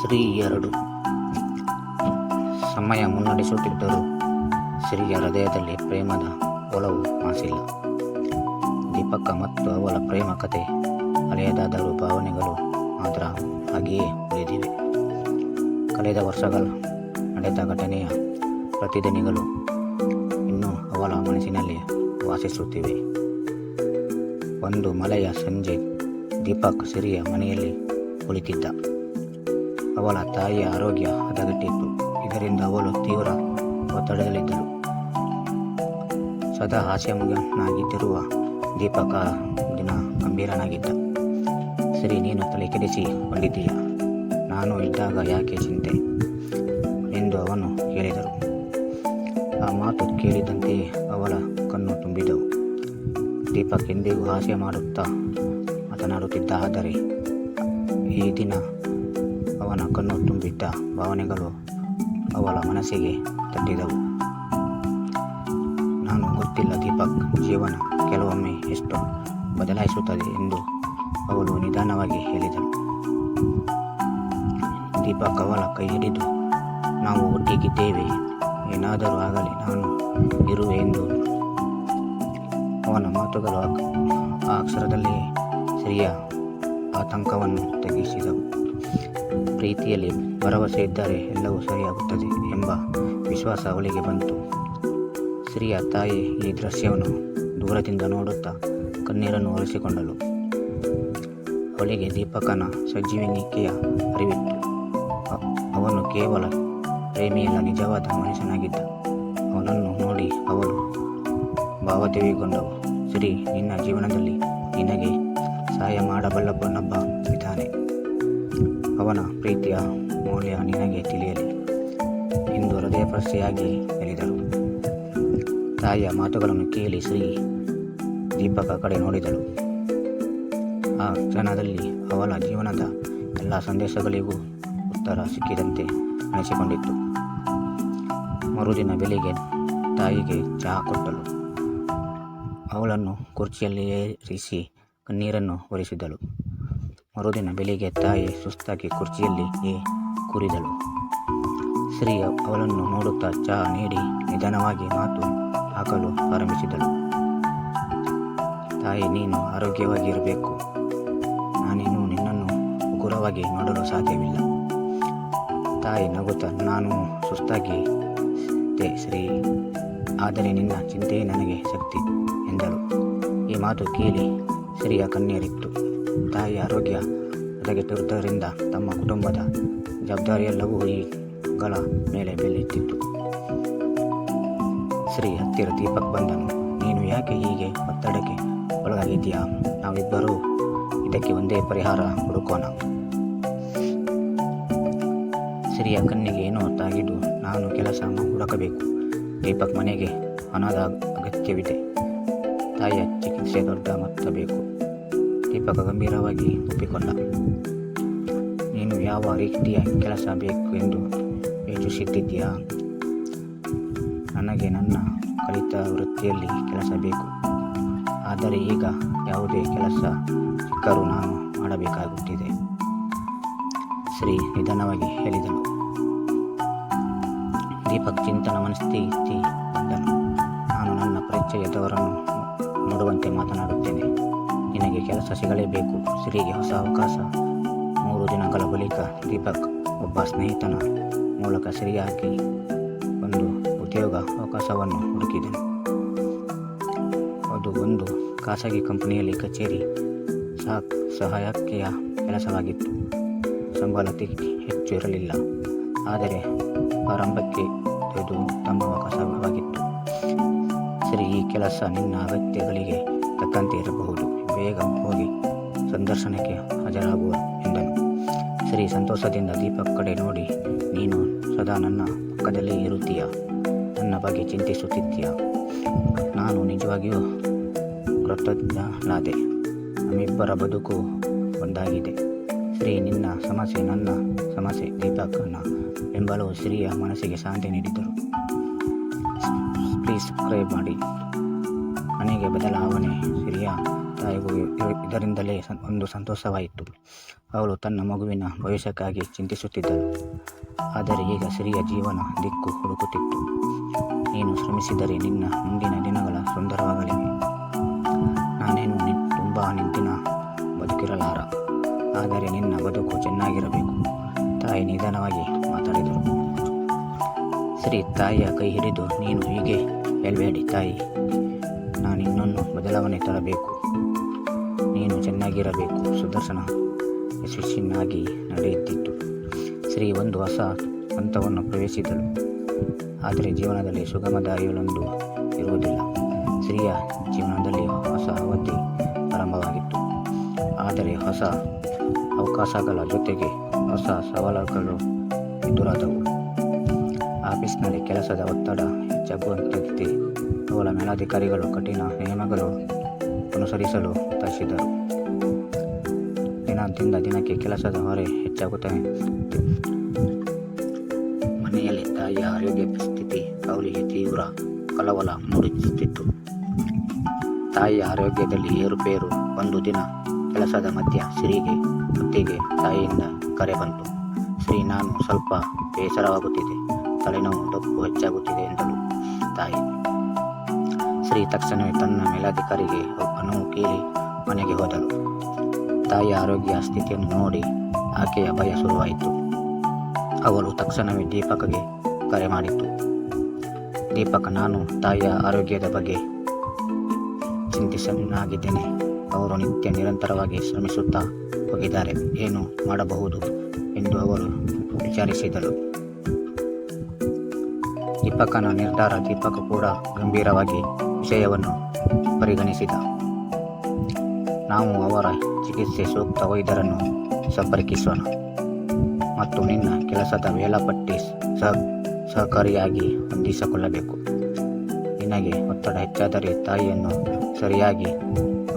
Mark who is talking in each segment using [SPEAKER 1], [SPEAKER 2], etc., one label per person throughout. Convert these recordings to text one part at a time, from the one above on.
[SPEAKER 1] ಶ್ರೀ ಎರಡು. ಸಮಯ ಮುನ್ನಡೆಸುತ್ತಿದ್ದರೂ ಶ್ರೀಯ ಹೃದಯದಲ್ಲಿ ಪ್ರೇಮದ ಒಲವು ಮಾಸಿಲ್ಲ ದೀಪಕ್ಕ ಮತ್ತು ಅವಳ ಪ್ರೇಮ ಕತೆ ಹಳೆಯದಾದರೂ ಭಾವನೆಗಳು ಮಾತ್ರ ಹಾಗೆಯೇ ಉಳಿದಿವೆ. ಕಳೆದ ವರ್ಷಗಳ ನಡೆದ ಘಟನೆಯ ಪ್ರತಿದಿನಗಳು ಇನ್ನೂ ಅವಳ ಮನಸ್ಸಿನಲ್ಲಿ ವಾಸಿಸುತ್ತಿವೆ. ಒಂದು ಮಲೆಯ ಸಂಜೆ ದೀಪಕ್ ಸಿರಿಯ ಮನೆಯಲ್ಲಿ ಕುಳಿತಿದ್ದ. ಅವಳ ತಾಯಿಯ ಆರೋಗ್ಯ ಹದಗೆಟ್ಟಿತ್ತು. ಇದರಿಂದ ಅವಳು ತೀವ್ರ ಒತ್ತಡದಲ್ಲಿದ್ದಳು. ಸದಾ ಹಾಸ್ಯಮಗನಾಗಿದ್ದಿರುವ ದೀಪಕ ದಿನ ಗಂಭೀರನಾಗಿದ್ದ. ಸರಿ, ನೀನು ತಲೆ ಕೆಡಿಸಿ ಕೊಂಡಿದ್ದೀಯ ನಾನು ಇದ್ದಾಗ ಯಾಕೆ ಚಿಂತೆ? ಎಂದು ಅವನು ಹೇಳಿದರು ಆ ಮಾತು ಕೇಳಿದಂತೆ ಅವಳ ಕಣ್ಣು ತುಂಬಿದವು. ದೀಪಕ್ ಎಂದಿಗೂ ಹಾಸ್ಯ ಮಾಡುತ್ತಾ ಮಾತನಾಡುತ್ತಿದ್ದ, ಆದರೆ ಈ ದಿನ ಅವನ ಕಣ್ಣು ತುಂಬಿದ್ದ ಭಾವನೆಗಳು ಅವಳ ಮನಸ್ಸಿಗೆ ತಟ್ಟಿದವು. ನಾನು ಗೊತ್ತಿಲ್ಲ ದೀಪಕ್, ಜೀವನ ಕೆಲವೊಮ್ಮೆ ಎಷ್ಟು ಬದಲಾಯಿಸುತ್ತದೆ ಎಂದು ಅವಳು ನಿಧಾನವಾಗಿ ಹೇಳಿದಳು. ದೀಪಕ್, ಅವಳ ಕೈ ಹಿಡಿದು ನಾವು ಒಟ್ಟಿಗಿದ್ದೇವೆ. ಏನಾದರೂ ಆಗಲಿ ನಾನು ಇರುವೆ ಎಂದು ಅವನ ಮಾತುಗಳು ಆ- ಅಕ್ಷರದಲ್ಲಿ ಸ್ತ್ರೀಯ ಸಿರಿಯ ಆತಂಕವನ್ನು ತಗ್ಗಿಸಿದವು. ಪ್ರೀತಿಯಲ್ಲಿ ಭರವಸೆ ಇದ್ದರೆ ಎಲ್ಲವೂ ಸರಿಯಾಗುತ್ತದೆ ಎಂಬ ವಿಶ್ವಾಸ ಅವಳಿಗೆ ಬಂತು. ಸ್ತ್ರೀಯ ತಾಯಿ ಈ ದೃಶ್ಯವನ್ನು ದೂರದಿಂದ ನೋಡುತ್ತಾ ಕಣ್ಣೀರನ್ನು ಒರೆಸಿಕೊಂಡಳು. ಅವಳಿಗೆ ದೀಪಕನ ಸಜ್ಜೀವನಿಕೆಯ ಅರಿವಿತ್ತು. ಅವನು ಕೇವಲ ಪ್ರೇಮಿಯಲ್ಲ, ನಿಜವಾದ ಮನುಷ್ಯನಾಗಿದ್ದ. ಅವನನ್ನು ನೋಡಿ ಅವಳು ಭಾವದೇವಿಗೊಂಡವು ಸಿರಿ ನಿನ್ನ ಜೀವನದಲ್ಲಿ ನಿನಗೆ ಸಹಾಯ ಮಾಡಬಲ್ಲಬ್ಬನೊಬ್ಬ ಇದ್ದಾನೆ. ಅವನ ಪ್ರೀತಿಯ ಮೌಲ್ಯ ನಿನಗೆ ತಿಳಿಯಲಿ ಎಂದು ಹೃದಯಸ್ಪರ್ಶಿಯಾಗಿ ಹೇಳಿದಳು ತಾಯಿಯ ಮಾತುಗಳನ್ನು ಕೇಳಿ ಶ್ರೀ ದೀಪಕ ಕಡೆ ನೋಡಿದಳು. ಆ ಕ್ಷಣದಲ್ಲಿ ಅವಳ ಜೀವನದ ಎಲ್ಲ ಸಂದೇಶಗಳಿಗೂ ಉತ್ತರ ಸಿಕ್ಕಿದಂತೆ ಅನಿಸಿಕೊಂಡಿತ್ತು. ಮರುದಿನ ಬೆಳಿಗ್ಗೆ ತಾಯಿಗೆ ಚಹಾ ಕೊಟ್ಟಳು. ಅವಳನ್ನು ಕುರ್ಚಿಯಲ್ಲಿ ಏರಿಸಿ ಕಣ್ಣೀರನ್ನು ಒರೆಸಿದಳು ಮರುದಿನ ಬೆಳಿಗ್ಗೆ ತಾಯಿ ಸುಸ್ತಾಗಿ ಕುರ್ಚಿಯಲ್ಲಿ ಕೂರಿದಳು. ಶ್ರೀ ಅವಳನ್ನು ನೋಡುತ್ತಾ ಚಹಾ ನೀಡಿ ನಿಧಾನವಾಗಿ ಮಾತು ಹಾಕಲು ಆರಂಭಿಸಿದಳು. ತಾಯಿ, ನೀನು ಆರೋಗ್ಯವಾಗಿರಬೇಕು. ನಾನೇನು ನಿನ್ನನ್ನು ಉಗುರವಾಗಿ ನೋಡಲು ಸಾಧ್ಯವಿಲ್ಲ. ತಾಯಿ ನಗುತ್ತಾ, ನಾನು ಸುಸ್ತಾಗಿ ಶ್ರೀ ಆದರೆ ನಿನ್ನ ಚಿಂತೆಯೇ ನನಗೆ ಶಕ್ತಿ ಎಂದಳು. ಈ ಮಾತು ಕೇಳಿ ಶ್ರೀಯ ಕಣ್ಣೀರಿತ್ತು. ತಾಯಿ ಆರೋಗ್ಯ ಹದಗೆಟ್ಟಿರುವುದರಿಂದ ತಮ್ಮ ಕುಟುಂಬದ ಜವಾಬ್ದಾರಿಯೆಲ್ಲವೂ ಈಗಳ ಮೇಲೆ ಬೆಳೆಯುತ್ತಿತ್ತು ಶ್ರೀ ಹತ್ತಿರ ದೀಪಕ್ ಬಂದನು. ನೀನು ಯಾಕೆ ಹೀಗೆ ಒತ್ತಡಕ್ಕೆ ಒಳಗಾಗಿದ್ದೀಯಾ? ನಾವಿಬ್ಬರೂ ಇದಕ್ಕೆ ಒಂದೇ ಪರಿಹಾರ ಹುಡುಕೋಣ. ಸಿರಿಯ ಕಣ್ಣಿಗೆ ಏನೋ ತಾಗಿದ್ದು ನಾನು ಕೆಲಸ ಹುಡುಕಬೇಕು. ದೀಪಕ್ ಮನೆಗೆ ಹಣದ ಅಗತ್ಯವಿದೆ. ತಾಯಿಯ ಚಿಕಿತ್ಸೆ ದೊಡ್ಡ ಮೊತ್ತ ಬೇಕು ದೀಪಕ ಗಂಭೀರವಾಗಿ ಒಪ್ಪಿಕೊಂಡ. ನೀನು ಯಾವ ರೀತಿಯ ಕೆಲಸ ಬೇಕು ಎಂದು ಯೋಚಿಸುತ್ತಿದ್ದೀಯಾ? ನನಗೆ ನನ್ನ ಕಲಿತ ವೃತ್ತಿಯಲ್ಲಿ ಕೆಲಸ ಬೇಕು. ಆದರೆ ಈಗ ಯಾವುದೇ ಕೆಲಸ ಸಿಕ್ಕರೂ ನಾನು ಮಾಡಬೇಕಾಗುತ್ತಿದೆ, ಶ್ರೀ ನಿಧಾನವಾಗಿ ಹೇಳಿದನು. ದೀಪಕ್ ಚಿಂತನ ಮನಸ್ಥಿತಿ ಬಂದನು. ನಾನು ನನ್ನ ಪರಿಚಯದವರನ್ನು ನೋಡುವಂತೆ ಮಾತನಾಡುತ್ತೇನೆ ನಿನಗೆ ಕೆಲಸ ಸಿಗಲೇಬೇಕು ಸಿರಿಗೆ ಹೊಸ ಅವಕಾಶ. ಮೂರು ದಿನಗಳ ಬಳಿಕ ದೀಪಕ್ ಒಬ್ಬ ಸ್ನೇಹಿತನ ಮೂಲಕ ಸರಿಯಾಗಿ ಒಂದು ಉದ್ಯೋಗ ಅವಕಾಶವನ್ನು ಹುಡುಕಿದನು ಅದು ಒಂದು ಖಾಸಗಿ ಕಂಪನಿಯಲ್ಲಿ ಕಚೇರಿ ಸಹ, ಸಹಾಯಕಿಯ ಕೆಲಸವಾಗಿತ್ತು. ಸಂಬಳ ಹೆಚ್ಚು ಇರಲಿಲ್ಲ. ಆದರೆ ಆರಂಭಕ್ಕೆ ಇದು ತಮ್ಮ ಅವಕಾಶವಾಗಿತ್ತು. ಸರಿ ಈ ಕೆಲಸ ನಿನ್ನ ಅಗತ್ಯಗಳಿಗೆ ತಕ್ಕಂತೆ ಇರಬಹುದು. ಬೇಗ ಹೋಗಿ ಸಂದರ್ಶನಕ್ಕೆ ಹಾಜರಾಗುವ ಎಂದನು. ಸರಿ, ಸಂತೋಷದಿಂದ ದೀಪಕ್ ಕಡೆ ನೋಡಿ, ನೀನು ಸದಾ ನನ್ನ ಪಕ್ಕದಲ್ಲೇ ಇರುತ್ತೀಯ? ನನ್ನ ಬಗ್ಗೆ ಚಿಂತಿಸುತ್ತಿದ್ದೀಯ? ನಾನು ನಿಜವಾಗಿಯೂ ಕೃತಜ್ಞನಾದೆ. ನಮ್ಮಿಬ್ಬರ ಬದುಕು ಒಂದಾಗಿದೆ. ಶ್ರೀ ನಿನ್ನ ಸಮಸ್ಯೆ ನನ್ನ ಸಮಸ್ಯೆ, ದೀಪಕ್ನ ಬೆಂಬಲವು ಶ್ರೀಯ ಮನಸ್ಸಿಗೆ ಶಾಂತಿ ನೀಡಿದರು ಪ್ಲೀಸ್ ಸಬ್ಸ್ಕ್ರೈಬ್ ಮಾಡಿ. ಮನೆಗೆ ಬದಲಾವಣೆ ಶ್ರೀಯ ತಾಯಿಗೂ ಇದರಿಂದಲೇ ಒಂದು ಸಂತೋಷವಾಯಿತು. ಅವಳು ತನ್ನ ಮಗುವಿನ ಭವಿಷ್ಯಕ್ಕಾಗಿ ಚಿಂತಿಸುತ್ತಿದ್ದಳು. ಆದರೆ ಈಗ ಸಿರಿಯ ಜೀವನ ದಿಕ್ಕು ಹುಡುಕುತ್ತಿತ್ತು. ನೀನು ಶ್ರಮಿಸಿದರೆ ನಿನ್ನ ಮುಂದಿನ ದಿನಗಳ ಸುಂದರವಾಗಲಿವೆ ನಾನೇನು ತುಂಬ ನಿಂತಿನ ಬದುಕಿರಲಾರ. ಆದರೆ ನಿನ್ನ ಬದುಕು ಚೆನ್ನಾಗಿರಬೇಕು. ತಾಯಿ ನಿಧಾನವಾಗಿ ಮಾತಾಡಿದರು ಸರಿ, ತಾಯಿಯ ಕೈ ಹಿಡಿದು ನೀನು ಹೀಗೆ ಹೇಳಬೇಡಿ ತಾಯಿ. ನಾನು ಇನ್ನೊಂದು ಬದಲಾವಣೆ ತರಬೇಕು. ನೀನು ಚೆನ್ನಾಗಿರಬೇಕು. ಸುದರ್ಶನ ಯಶಸ್ಸಿನಾಗಿ ನಡೆಯುತ್ತಿತ್ತು. ಶ್ರೀ ಒಂದು ಹೊಸ ಹಂತವನ್ನು ಪ್ರವೇಶಿಸಿದಳು. ಆದರೆ ಜೀವನದಲ್ಲಿ ಸುಗಮ ದಾರಿಗಳೊಂದು ಇರುವುದಿಲ್ಲ. ಸ್ತ್ರೀಯ ಜೀವನದಲ್ಲಿ ಹೊಸ ಅವಧಿ ಪ್ರಾರಂಭವಾಗಿತ್ತು. ಆದರೆ ಹೊಸ ಅವಕಾಶಗಳ ಜೊತೆಗೆ ಹೊಸ ಸವಾಲುಗಳು ಎದುರಾದವು. ಆಫೀಸ್ನಲ್ಲಿ ಕೆಲಸದ ಒತ್ತಡ ಹೆಚ್ಚಾಗುವಂತಿದ್ದೆ ಅವಳ ಮೇಲಾಧಿಕಾರಿಗಳು ಕಠಿಣ ನಿಯಮಗಳು ಅನುಸರಿಸಲು ಒತ್ತಾಯಿಸಿದರು ದಿನದಿಂದ ದಿನಕ್ಕೆ ಕೆಲಸದ ಹೊರೆ ಹೆಚ್ಚಾಗುತ್ತವೆ. ಮನೆಯಲ್ಲಿ ತಾಯಿಯ ಆರೋಗ್ಯ ಸ್ಥಿತಿ ಅವರಿಗೆ ತೀವ್ರ ಕಲವಲ ಮೂಡಿಸುತ್ತಿತ್ತು. ತಾಯಿಯ ಆರೋಗ್ಯದಲ್ಲಿ ಏರುಪೇರು ಒಂದು ದಿನ ಕೆಲಸದ ಮಧ್ಯ ಶ್ರೀಗೆ ಹೊತ್ತಿಗೆ ತಾಯಿಯಿಂದ ಕರೆ ಬಂತು. ಶ್ರೀ, ನಾನು ಸ್ವಲ್ಪ ಬೇಸರವಾಗುತ್ತಿದೆ. ತಲೆನೋವು ದಪ್ಪು ಹೆಚ್ಚಾಗುತ್ತಿದೆ ಎಂದಳು ತಾಯಿ. ಶ್ರೀ ತಕ್ಷಣವೇ ತನ್ನ ಮೇಲಾಧಿಕಾರಿಗೆ ಅನುವು ಕೇಳಿ ಮನೆಗೆ ಹೋದಳು. ತಾಯಿಯ ಆರೋಗ್ಯ ಸ್ಥಿತಿಯನ್ನು ನೋಡಿ ಆಕೆಯ ಭಯ ಶುರುವಾಯಿತು. ಅವಳು ತಕ್ಷಣವೇ ದೀಪಕಗೆ ಕರೆ ಮಾಡಿತ್ತು. ದೀಪಕ, ನಾನು ತಾಯಿಯ ಆರೋಗ್ಯದ ಬಗ್ಗೆ ಚಿಂತಿಸನಾಗಿದ್ದೇನೆ ಅವರು ನಿತ್ಯ ನಿರಂತರವಾಗಿ ಶ್ರಮಿಸುತ್ತಾ ಹೋಗಿದ್ದಾರೆ. ಏನು ಮಾಡಬಹುದು ಎಂದು ಅವರು ವಿಚಾರಿಸಿದರು. ದೀಪಕನ ನಿರ್ಧಾರ ದೀಪಕ್ ಕೂಡ ಗಂಭೀರವಾಗಿ ವಿಷಯವನ್ನು ಪರಿಗಣಿಸಿದ. ನಾವು ಅವರ ಚಿಕಿತ್ಸೆ ಸೂಕ್ತ ವೈದ್ಯರನ್ನು ಸಂಪರ್ಕಿಸೋಣ. ಮತ್ತು ನಿನ್ನ ಕೆಲಸದ ವೇಳಾಪಟ್ಟಿ ಸಹ ಸಹಕಾರಿಯಾಗಿ ಹೊಂದಿಸಿಕೊಳ್ಳಬೇಕು. ನಿನಗೆ ಒತ್ತಡ ಹೆಚ್ಚಾದರೆ ತಾಯಿಯನ್ನು ಸರಿಯಾಗಿ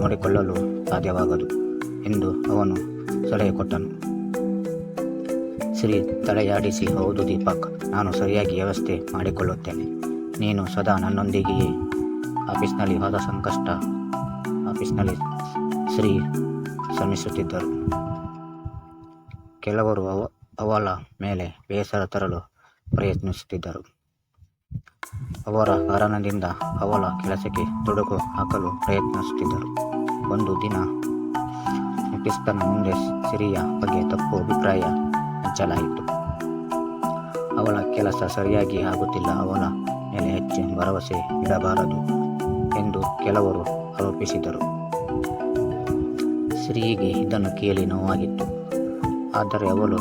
[SPEAKER 1] ನೋಡಿಕೊಳ್ಳಲು ಸಾಧ್ಯವಾಗದು ಎಂದು ಅವನು ಸಲಹೆ ಕೊಟ್ಟನು. ಶ್ರೀ ತಲೆಯಾಡಿಸಿ ಹೌದು ದೀಪಕ್, ನಾನು ಸರಿಯಾಗಿ ವ್ಯವಸ್ಥೆ ಮಾಡಿಕೊಳ್ಳುತ್ತೇನೆ. ನೀನು ಸದಾ ನನ್ನೊಂದಿಗೆಯೇ. ಆಫೀಸ್ನಲ್ಲಿ ಹೋದ ಸಂಕಷ್ಟ ಆಫೀಸ್ನಲ್ಲಿ ಶ್ರೀ ಶ್ರಮಿಸುತ್ತಿದ್ದರು. ಕೆಲವರು ಅವ, ಅವಳ ಮೇಲೆ ಬೇಸರ ತರಲು ಪ್ರಯತ್ನಿಸುತ್ತಿದ್ದರು. ಅವರ ಕಾರಣದಿಂದ ಅವಳ ಕೆಲಸಕ್ಕೆ ತೊಡಕು ಹಾಕಲು ಪ್ರಯತ್ನಿಸುತ್ತಿದ್ದರು. ಒಂದು ದಿನ ಮುಖ್ಯಸ್ಥನ ಮುಂದೆ ಸಿರಿಯ ಬಗ್ಗೆ ತಪ್ಪು ಅಭಿಪ್ರಾಯ ಹಂಚಲಾಯಿತು. ಅವಳ ಕೆಲಸ ಸರಿಯಾಗಿ ಆಗುತ್ತಿಲ್ಲ, ಅವಳ ಮೇಲೆ ಹೆಚ್ಚು ಭರವಸೆ ಇಡಬಾರದು ಎಂದು ಕೆಲವರು ಆರೋಪಿಸಿದರು ಸ್ತ್ರೀಗೆ ಇದನ್ನು ಕೇಳಿ ನೋವಾಗಿತ್ತು. ಆದರೆ ಅವಳು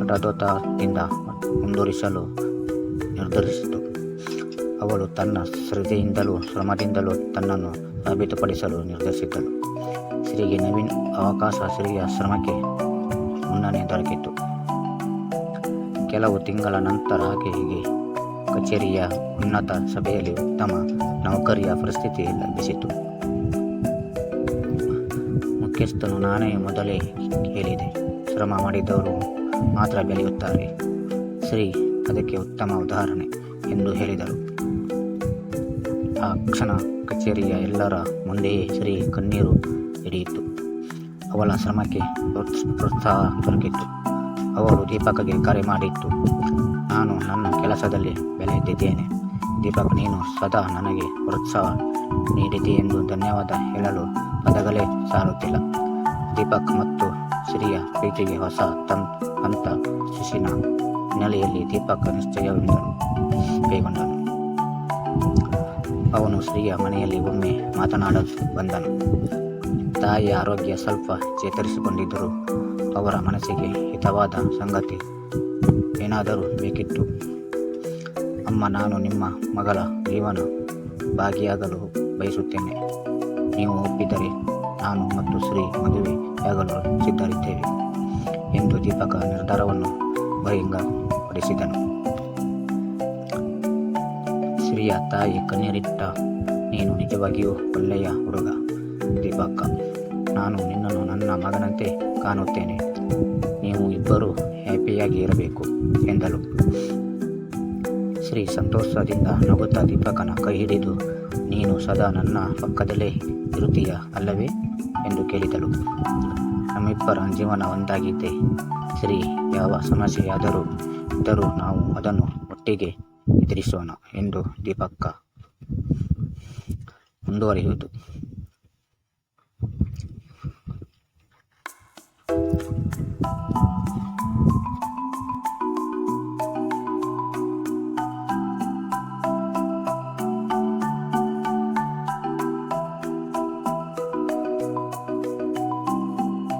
[SPEAKER 1] ಹಠಾತ್ತದಿಂದ ಮುಂದುವರಿಸಲು ನಿರ್ಧರಿಸಿತು. ಅವಳು ತನ್ನ ಶ್ರದ್ಧೆಯಿಂದಲೂ ಶ್ರಮದಿಂದಲೂ ತನ್ನನ್ನು ಸಾಬೀತುಪಡಿಸಲು ನಿರ್ಧರಿಸಿದ್ದಳು. ಸ್ತ್ರೀಗೆ ನವೀನ್ ಅವಕಾಶ ಸ್ತ್ರೀಯ ಶ್ರಮಕ್ಕೆ ಮುನ್ನಣೆ ದೊರಕಿತು ಕೆಲವು ತಿಂಗಳ ನಂತರ ಆಕೆಗೆ ಕಚೇರಿಯ ಉನ್ನತ ಸಭೆಯಲ್ಲಿ ಉತ್ತಮ ನೌಕರಿಯ ಪರಿಸ್ಥಿತಿ ಲಭಿಸಿತು. ಮುಖ್ಯಸ್ಥನು ನಾನೇ ಮೊದಲೇ ಹೇಳಿದೆ. ಶ್ರಮ ಮಾಡಿದವರು ಮಾತ್ರ ಬೆಳೆಯುತ್ತಾರೆ. ಶ್ರೀ ಅದಕ್ಕೆ ಉತ್ತಮ ಉದಾಹರಣೆ ಎಂದು ಹೇಳಿದರು. ಆ ಕ್ಷಣ ಕಚೇರಿಯ ಎಲ್ಲರ ಮುಂದೆಯೇ ಶ್ರೀ ಕಣ್ಣೀರು ಹಿಡಿಯಿತು. ಅವಳ ಶ್ರಮಕ್ಕೆ ಪ್ರೋತ್ಸ್- ಪ್ರೋತ್ಸಾಹ ದೊರಕಿತ್ತು. ಅವಳು ದೀಪಕಗೆ ಕರೆ ಮಾಡಿತ್ತು. ನಾನು ನನ್ನ ಕೆಲಸದಲ್ಲಿ ಬೆಳೆದಿದ್ದೇನೆ. ದೀಪಕ್, ನೀನು ಸದಾ ನನಗೆ ಪ್ರೋತ್ಸಾಹ ನೀಡಿದೆ ಎಂದು ಧನ್ಯವಾದ ಹೇಳಲು ಪದಗಳೇ ಸಾಲುತ್ತಿಲ್ಲ ದೀಪಕ್ ಮತ್ತು ಸಿರಿಯ ಪ್ರೀತಿಗೆ ಹೊಸ ತಂ ಹಂತ ಶಿಶಿನ ಹಿನ್ನೆಲೆಯಲ್ಲಿ ದೀಪಕ್ ನಿಶ್ಚಯವೆಂದನು ಕೈಗೊಂಡನು. ಅವನು ಶ್ರೀಯ ಮನೆಯಲ್ಲಿ ಒಮ್ಮೆ ಮಾತನಾಡಲು ಬಂದನು ತಾಯಿಯ ಆರೋಗ್ಯ ಸ್ವಲ್ಪ ಚೇತರಿಸಿಕೊಂಡಿದ್ದರೂ ಅವರ ಮನಸ್ಸಿಗೆ ಹಿತವಾದ ಸಂಗತಿ ಏನಾದರೂ ಬೇಕಿತ್ತು? ಅಮ್ಮ, ನಾನು ನಿಮ್ಮ ಮಗಳ ಜೀವನ ಭಾಗಿಯಾಗಲು ಬಯಸುತ್ತೇನೆ. ನೀವು ಒಪ್ಪಿದರೆ ನಾನು ಮತ್ತು ಶ್ರೀ ಮದುವೆಯಾಗಲು ಸಿದ್ಧರಿದ್ದೇವೆ ಎಂದು ದೀಪಕ ನಿರ್ಧಾರವನ್ನು ಬಹಿರಂಗಪಡಿಸಿದನು. ಶ್ರೀಯ ತಾಯಿ ಕಣ್ಣೀರಿಟ್ಟ, ನೀನು ನಿಜವಾಗಿಯೂ ಒಳ್ಳೆಯ ಹುಡುಗ ದೀಪಕ್ಕ ನಾನು ನಿನ್ನನ್ನು ನನ್ನ ಮಗನಂತೆ ಕಾಣುತ್ತೇನೆ. ನೀವು ಇಬ್ಬರೂ ಹ್ಯಾಪಿಯಾಗಿ ಇರಬೇಕು, ಎಂದಳು. ಶ್ರೀ ಸಂತೋಷದಿಂದ ನಗುತ್ತಾ ದೀಪಕನ ಕೈ ಹಿಡಿದು ನೀನು ಸದಾ ನನ್ನ ಪಕ್ಕದಲ್ಲೇ ಇರುತ್ತೀಯ ಅಲ್ಲವೇ ಎಂದು ಕೇಳಿದಳು. ನಮ್ಮಿಬ್ಬರ ಜೀವನ ಒಂದಾಗಿದ್ದೆ ಸರಿ, ಯಾವ ಸಮಸ್ಯೆಯಾದರೂ ಇದ್ದರೂ ನಾವು ಅದನ್ನು ಒಟ್ಟಿಗೆ ಎದುರಿಸೋಣ ಎಂದು ದೀಪಕ್ಕ ಮುಂದುವರಿಯುವುದು